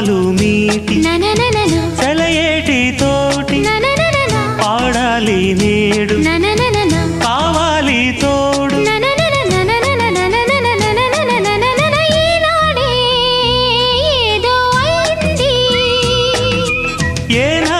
పాలు మీటి సెలయేటి తోటి పాడాలి నేడు. కావాలి తోడు. ఏనా